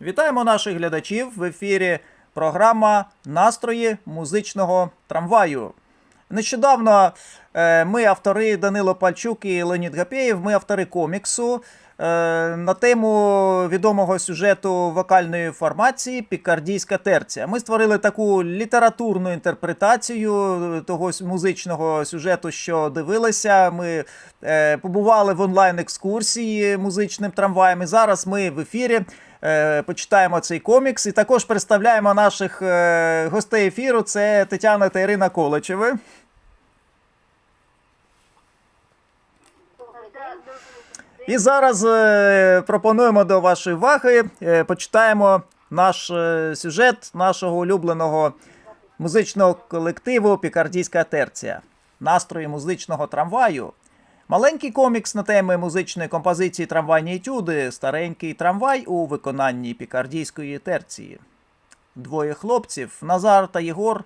Вітаємо наших глядачів в ефірі програма Настрої музичного трамваю. Нещодавно е, ми, автори Данило Пальчук і Леонід Гапєєв, ми автори коміксу на тему відомого сюжету вокальної формації Пікардійська терція. Ми створили таку літературну інтерпретацію того музичного сюжету, що дивилися. Ми е, побували в онлайн-екскурсії музичним трамваєм. І зараз ми в ефірі е, почитаємо цей комікс і також представляємо наших е, гостей ефіру. Це Тетяна та Ірина Количеви. І зараз е, пропонуємо до вашої уваги. Е, почитаємо наш е, сюжет нашого улюбленого музичного колективу Пікардійська терція. Настрої музичного трамваю. Маленький комікс на теми музичної композиції трамвайні етюди, старенький трамвай у виконанні пікардійської терції. Двоє хлопців, Назар та Єгор,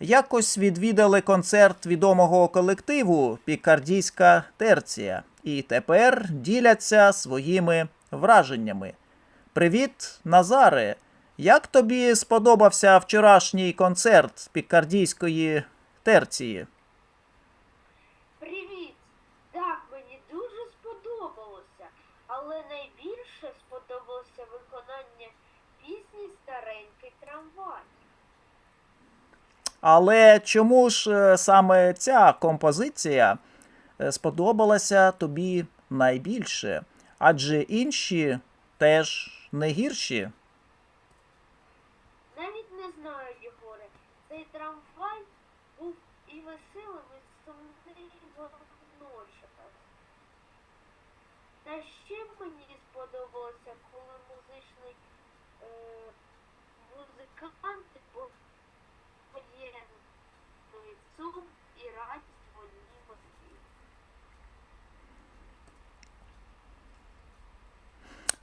якось відвідали концерт відомого колективу Пікардійська терція і тепер діляться своїми враженнями. Привіт, Назаре! Як тобі сподобався вчорашній концерт Пікардійської терції? Привіт! Так, мені дуже сподобалося, але найбільше сподобалося виконання пісні Старенький трамвай. Але чому ж е, саме ця композиція е, сподобалася тобі найбільше? Адже інші теж не гірші. Навіть не знаю, Єгоре, цей трамвай був і веселим, і сумним водночас. Та ще мені сподобалося, коли музичний е, музиканти поєднують сум і радість в одній.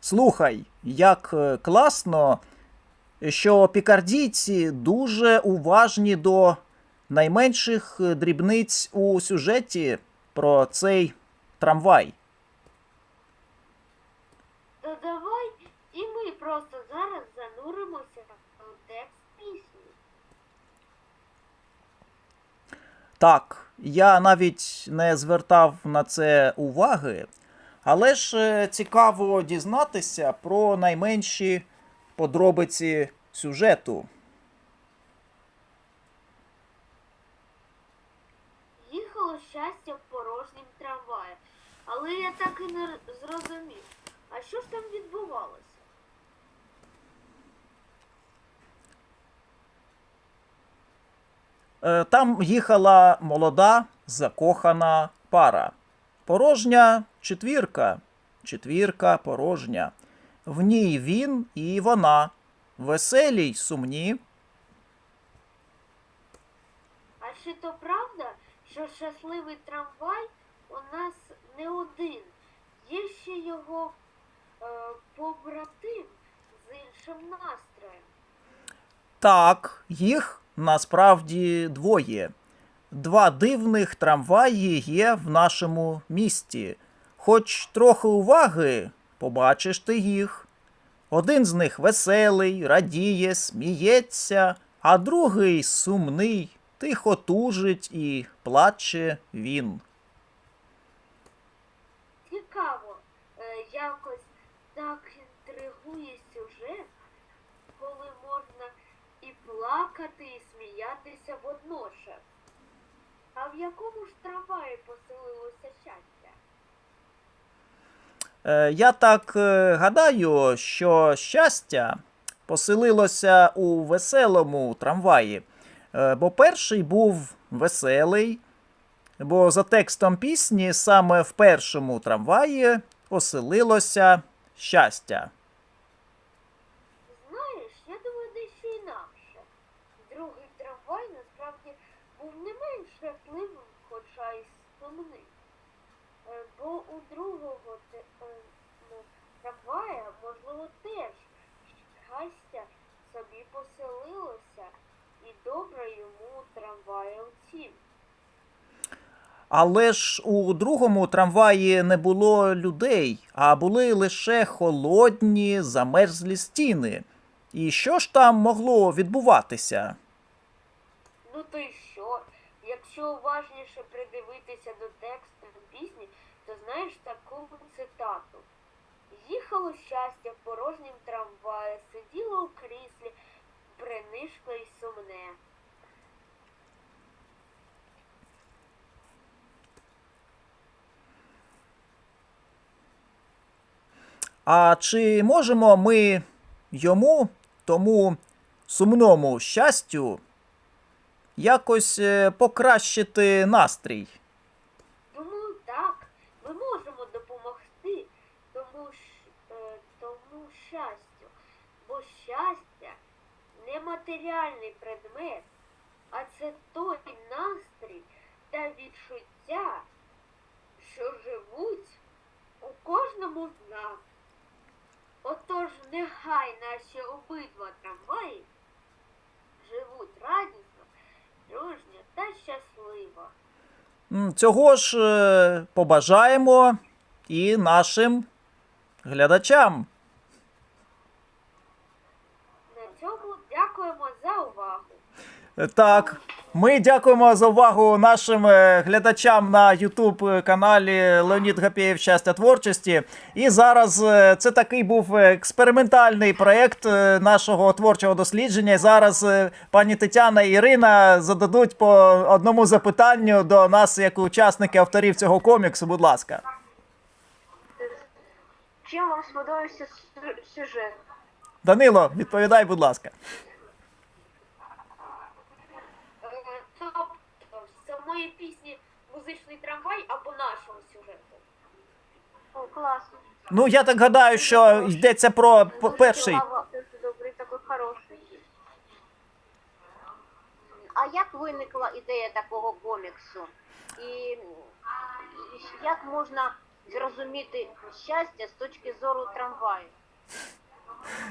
Слухай, як е, класно, що пікардійці дуже уважні до найменших е, дрібниць у сюжеті про цей трамвай. То давай і ми просто зараз зануримося у текст пісні. Так, я навіть не звертав на це уваги, але ж е, цікаво дізнатися про найменші подробиці сюжету. Їхало щастя порожнім трамваєм, але я так і не зрозумів. А що ж там відбувалося? Е, Там їхала молода закохана пара. Порожня четвірка. Четвірка порожня. В ній він і вона. Веселі й сумні. А чи то правда, що щасливий трамвай у нас не один? Є ще його е, побратим з іншим настроєм. Так, їх насправді двоє. Два дивних трамваї є в нашому місті. Хоч трохи уваги, побачиш ти їх. Один з них веселий, радіє, сміється, а другий сумний, тихо тужить і плаче він. Цікаво, е, якось так інтригує сюжет, плакати, і сміятися водночас. А в якому ж трамваї поселилося щастя? Е, Я так е, гадаю, що щастя поселилося у веселому трамваї. Е, Бо перший був веселий, бо за текстом пісні саме в першому трамваї поселилося щастя. Знаєш, я думаю, дещо інакше. Другий трамвай насправді був не менш жахливим, хоча й сумним. Е, Бо у другого е, ну, трамвая, можливо, теж щастя собі поселилося і добре йому трамвая втім. Але ж у другому трамваї не було людей, а були лише холодні замерзлі стіни. І що ж там могло відбуватися? Ну то й що? Якщо уважніше придивитися до тексту пісні, то знаєш таку цитату. Їхало щастя в порожнім трамваї, сиділо у кріслі, принишкле й сумне. А чи можемо ми йому, тому сумному щастю, якось е, покращити настрій? Думаю, так, ми можемо допомогти тому, щ- е, тому щастю, бо щастя не матеріальний предмет, а це той настрій та відчуття, що живуть у кожному з нас. Отож, нехай наші обидва трамваї живуть радісно, дружньо та щасливо. Цього ж е, побажаємо і нашим глядачам. На цьому дякуємо за увагу. Е, Так, ми дякуємо за увагу нашим е, глядачам на youtube каналі Леонід Гапєєв Щастя творчості. І зараз е, це такий був експериментальний проєкт е, нашого творчого дослідження. І зараз е, пані Тетяна і Ірина зададуть по одному запитанню до нас, як учасники авторів цього коміксу. Будь ласка. Чим вам сподобався сюжет? Данило, відповідай, будь ласка. Самої пісні музичний трамвай або нашого сюжету. О, класно. Ну, я так гадаю, що йдеться про п- перший. добрий, такий хороший. А як виникла ідея такого коміксу? І як можна зрозуміти щастя з точки зору трамваю?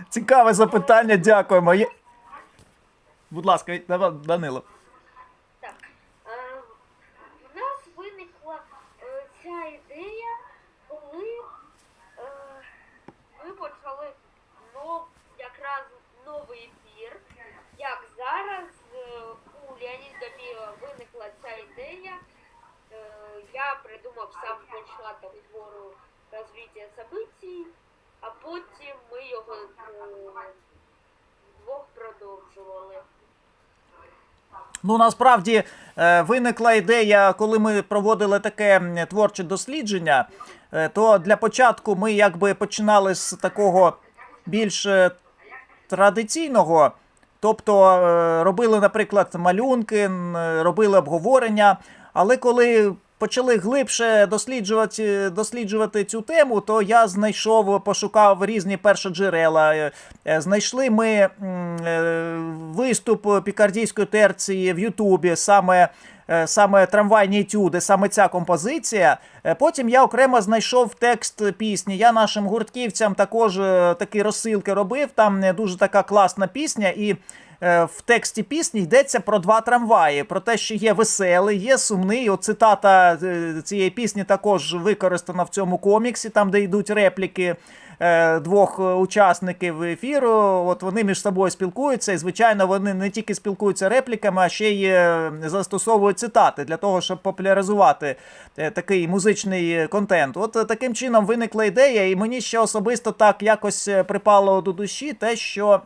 Цікаве запитання, дякуємо. Будь ласка, Данило. Так. Е, в нас виникла е, ця ідея, коли е, ми почали нов, якраз новий ефір. Як зараз е, у Леоніда Гапєєва виникла ця ідея. Е, я придумав сам початок твору розвиття событий, а потім ми його е, вдвох продовжували. Ну насправді е, виникла ідея, коли ми проводили таке творче дослідження, е, то для початку ми якби починали з такого більш е, традиційного. Тобто робили, наприклад, малюнки, робили обговорення. Але коли почали глибше досліджувати, досліджувати цю тему, то я знайшов, пошукав різні першоджерела. Е, е, Знайшли ми е, виступ пікардійської терції в Ютубі, саме. Саме трамвайні етюди, саме ця композиція. Потім я окремо знайшов текст пісні. Я нашим гуртківцям також такі розсилки робив. Там дуже така класна пісня, і в тексті пісні йдеться про два трамваї: про те, що є веселий, є сумний. От цитата е, цієї пісні також використана в цьому коміксі, там де йдуть репліки е, двох е, учасників ефіру. От вони між собою спілкуються, і звичайно, вони не тільки спілкуються репліками, а ще й е, застосовують цитати для того, щоб популяризувати е, такий музичний контент. От е, таким чином виникла ідея, і мені ще особисто так якось е, припало до душі те, що.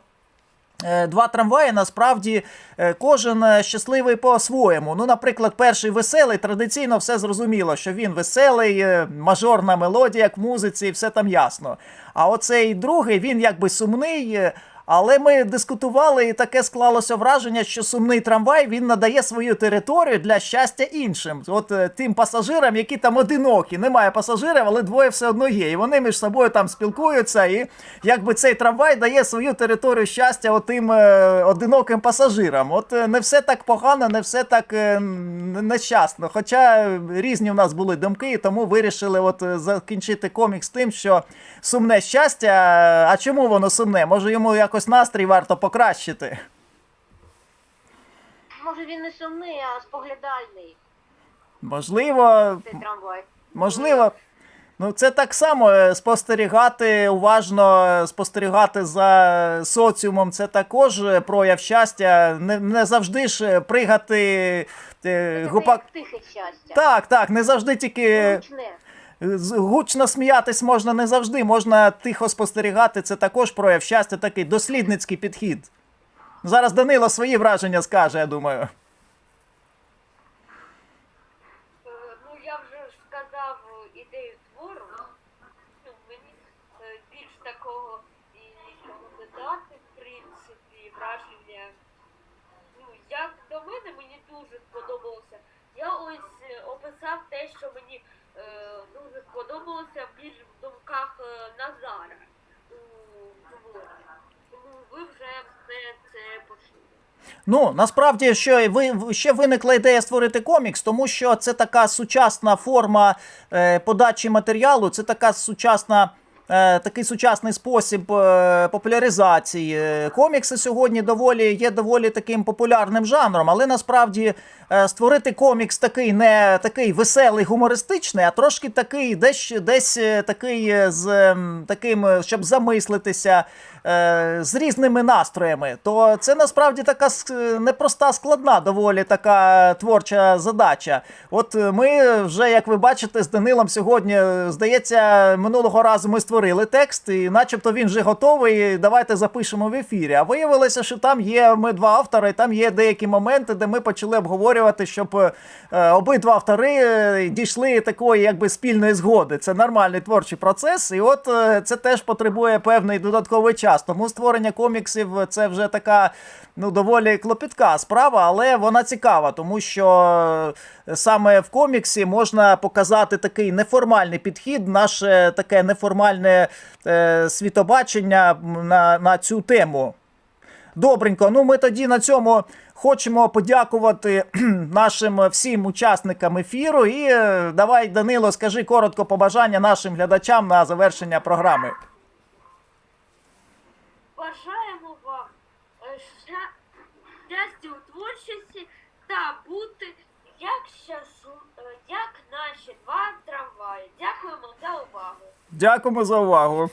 Е, Два трамваї насправді е, кожен е, щасливий по-своєму. Ну, наприклад, перший веселий, традиційно все зрозуміло, що він веселий, мажорна мелодія, як в музиці, і все там ясно. А оцей другий, він якби сумний. Але ми дискутували, і таке склалося враження, що сумний трамвай він надає свою територію для щастя іншим. От е, тим пасажирам, які там одинокі, немає пасажирів, але двоє все одно є. І вони між собою там спілкуються, і якби цей трамвай дає свою територію щастя отим е, одиноким пасажирам. От е, не все так погано, не все так нещасно. Хоча різні в нас були думки, і тому вирішили от закінчити комікс тим, що сумне щастя. А чому воно сумне? Може йому якось настрій варто покращити? Може він не сумний, а споглядальний. Можливо, цей трамвай. Можливо. Ну, це так само е, спостерігати уважно, е, спостерігати за соціумом. Це також е, прояв щастя. Не, не завжди ж е, пригати е, Це гупак. тихе щастя. Так, так, не завжди тільки Гучне. З- гучно сміятись можна не завжди. Можна тихо спостерігати. Це також прояв щастя, такий дослідницький підхід. Зараз Данило свої враження скаже, я думаю. Е, Ну, я вже сказав е, ідею твору. Ну, мені е, більш такого і нічого в принципі, враження. Ну, як до мене, мені дуже сподобалося. Я ось е, описав те, що мені е, сподобалося більш в думках е, Назара. Тому ви вже все це почули. Ну, насправді, що ви ще виникла ідея створити комікс, тому що це така сучасна форма е, подачі матеріалу, це така сучасна. Е, Такий сучасний спосіб е, популяризації. Е, Комікси сьогодні доволі є доволі таким популярним жанром, але насправді створити комікс такий не такий веселий, гумористичний, а трошки такий, десь десь такий з таким, щоб замислитися з різними настроями, то це насправді така непроста, складна, доволі така творча задача. От е, ми вже, як ви бачите, з Данилом сьогодні, е, здається, минулого разу ми створили текст, і начебто він вже готовий. Давайте запишемо в ефірі. А виявилося, що там є ми два автори, і там є деякі моменти, де ми почали обговорювати, щоб е, е, обидва автори е, дійшли такої якби спільної згоди. Це нормальний творчий процес, і от е, це теж потребує певний додатковий час. Тому створення коміксів це вже така ну доволі клопітка справа, але вона цікава, тому що е, саме в коміксі можна показати такий неформальний підхід, наше таке неформальне е, світобачення на, на цю тему. Добренько, ну ми тоді на цьому хочемо подякувати нашим всім учасникам ефіру. І е, давай, Данило, скажи коротко побажання нашим глядачам на завершення програми. Бажаємо вам е, ща- щастя у творчості та бути як щасл... е, як наші два трамваї. Дякуємо за увагу. Дякуємо за увагу.